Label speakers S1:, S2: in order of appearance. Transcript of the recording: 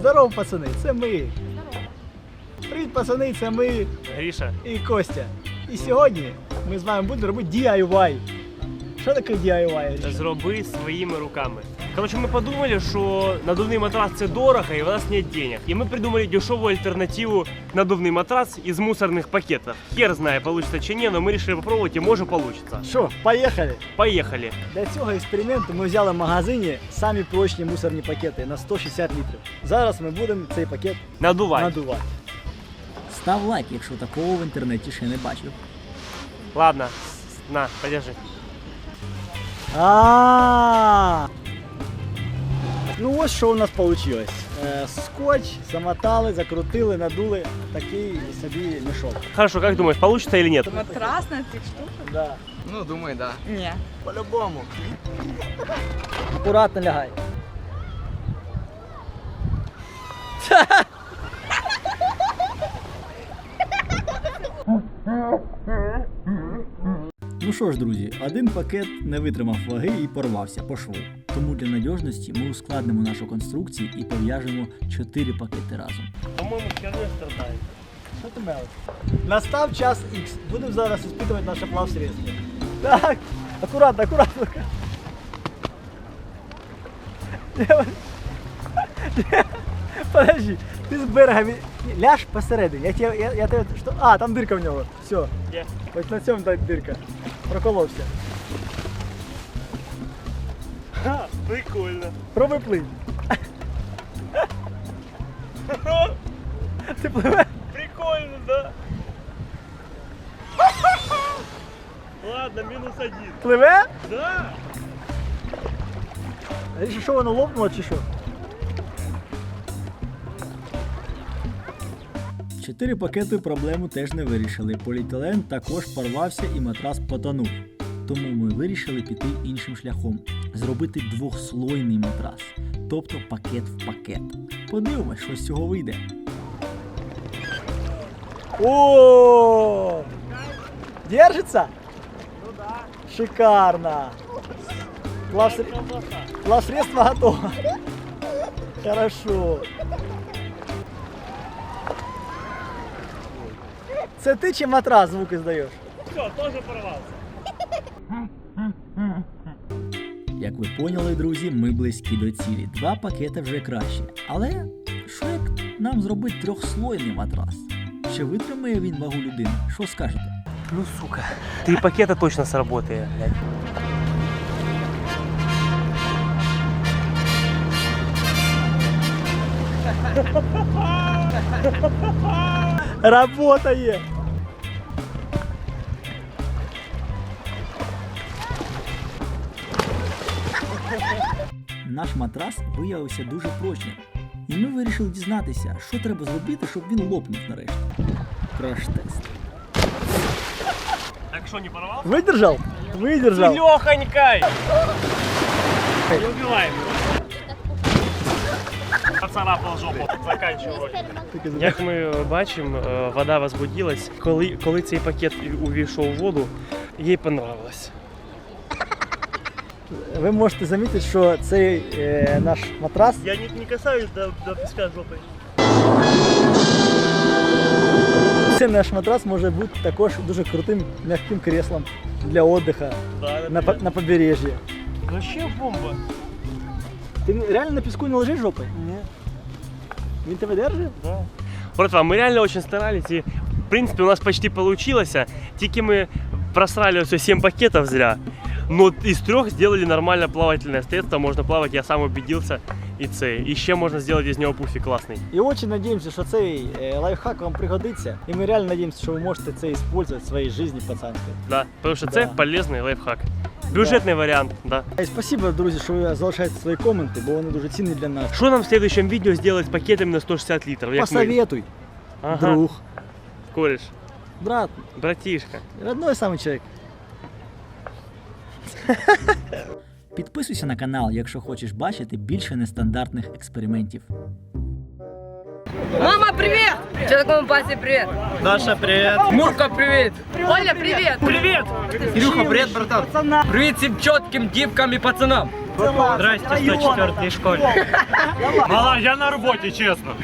S1: Здорово, пацани, це ми. Привіт, пацани, це ми
S2: Гріша,
S1: і Костя. І сьогодні ми з вами будемо робити DIY. Що таке DIY?
S2: зроби своїми руками. Короче, ми подумали, що надувний матрас це дорого і у нас нет денег. І ми придумали дешеву альтернативу надувний матрас із мусорних пакетів. Хер знає, получится чи ні, але ми вирішили попробувати, може получится.
S1: Що, поїхали?
S2: Поїхали.
S1: Для цього експерименту ми взяли в магазині самі прочні мусорні пакети на 160 літрів. Зараз ми будемо цей пакет
S2: Надувай.
S1: надувати.
S3: Став лайк, якщо такого в інтернеті ще не бачив.
S2: Ладно, на, подержи.
S1: А. Ну ось що у нас вийшло. Скотч замотали, закрутили, надули такий собі мішок.
S2: Хорошо, как думаешь, получится или нет?
S4: Матрас на цих штуках?
S1: Да.
S5: Ну, думаю, да.
S4: Ні.
S1: По-любому. Акуратно лягай.
S3: Ну що ж, друзі, один пакет не витримав ваги і порвався по шву. Тому для надіжності ми ускладнимо нашу конструкцію і пов'яжемо 4 пакети разом.
S2: По-моему, херня страдает.
S1: Що ти мелиш? Настав час X. Будемо зараз іспитувати наше плавсредство. Так, акуратно, акуратно. Подожди, ти з берега ляж посередині. Я тебе, я, я тебе, що? А, там дирка в нього. Все. Ось на цьому дирка. Проколовся.
S2: Ха, прикольно.
S1: Пробуй плинь. Ти пливе?
S2: Прикольно, да? Ладно, минус один.
S1: Пливе?
S2: Да.
S1: А що, що воно лопнуло чи що?
S3: Чотири пакети проблему теж не вирішили. Поліетилен також порвався і матрас потонув. Тому ми вирішили піти іншим шляхом зробити двохслойний матрас, тобто пакет в пакет. Подивимось, що з цього вийде.
S1: О! Держится? Ну да. Шикарно. Плав, плавсредство готово. Хорошо. Це ти чи матрас звуки здаєш?
S2: Все, тоже порвался.
S3: Як ви поняли, друзі, ми близькі до цілі. Два пакети вже краще. Але що як нам зробити трьохслойний матрас? Чи витримає він вагу людини? Що скажете?
S2: Ну, сука. Три пакета точно сработает, блядь.
S1: Работає!
S3: Наш матрас виявився дуже прочним. І ми вирішили дізнатися, що треба зробити, щоб він лопнув нарешті. Краш-тест.
S2: Так что, не порвал?
S1: Видержав? Видержав.
S2: Лехонькой! Не убивай его. Поцарапал жопу, заканчиваю. Як ми бачимо, е, вода возбудилась. Коли, коли цей пакет увійшов у воду, їй понравилось.
S1: Ви можете замітити, що цей е, наш матрас
S2: Я не, не касаюсь до, до песка жопой.
S1: Цей наш матрас може бути також дуже крутим м'яким креслом для відпочинку
S2: Да,
S1: на, по- на побережжі.
S2: Вообще бомба.
S1: Ти реально на піску не лежиш жопою? Ні. Він тебе держить?
S2: Да. Братва, мы реально очень старались и в принципе у нас почти получилось. Тільки мы просрали все 7 пакетов зря. Но из трех сделали нормально плавательное средство, можно плавать, я сам убедился. І це. І ще можна зробити з нього пуфік класний.
S1: І дуже надіємося, що цей е, лайфхак вам пригодиться. І ми реально надіємося, що ви можете це використовувати в своїй житті пацанській.
S2: Да. Тому що це
S1: Да.
S2: полезний лайфхак. Бюджетний варіант, да.
S1: І спасибо, друзі, що ви залишаєте свої коменти, бо вони дуже цінні для нас.
S2: Що нам в следующем відео зробити з пакетами на 160 літрів? Як ми...
S1: Посоветуй,
S2: Ага.
S1: друг,
S2: Кореш,
S1: брат,
S2: братішка.
S1: родной самый человек.
S3: Підписуйся на канал, якщо хочеш бачити більше нестандартних експериментів.
S4: Мама, привет! Че такому пасе привет?
S1: Даша, привет.
S5: Мурка, привіт!
S4: Оля, привет!
S2: Привіт!
S5: Ілюха, привіт, братан! Привіт всім чітким дівкам і пацанам!
S1: Здрасте, 104 школе.
S2: Мала, я на роботі, чесно.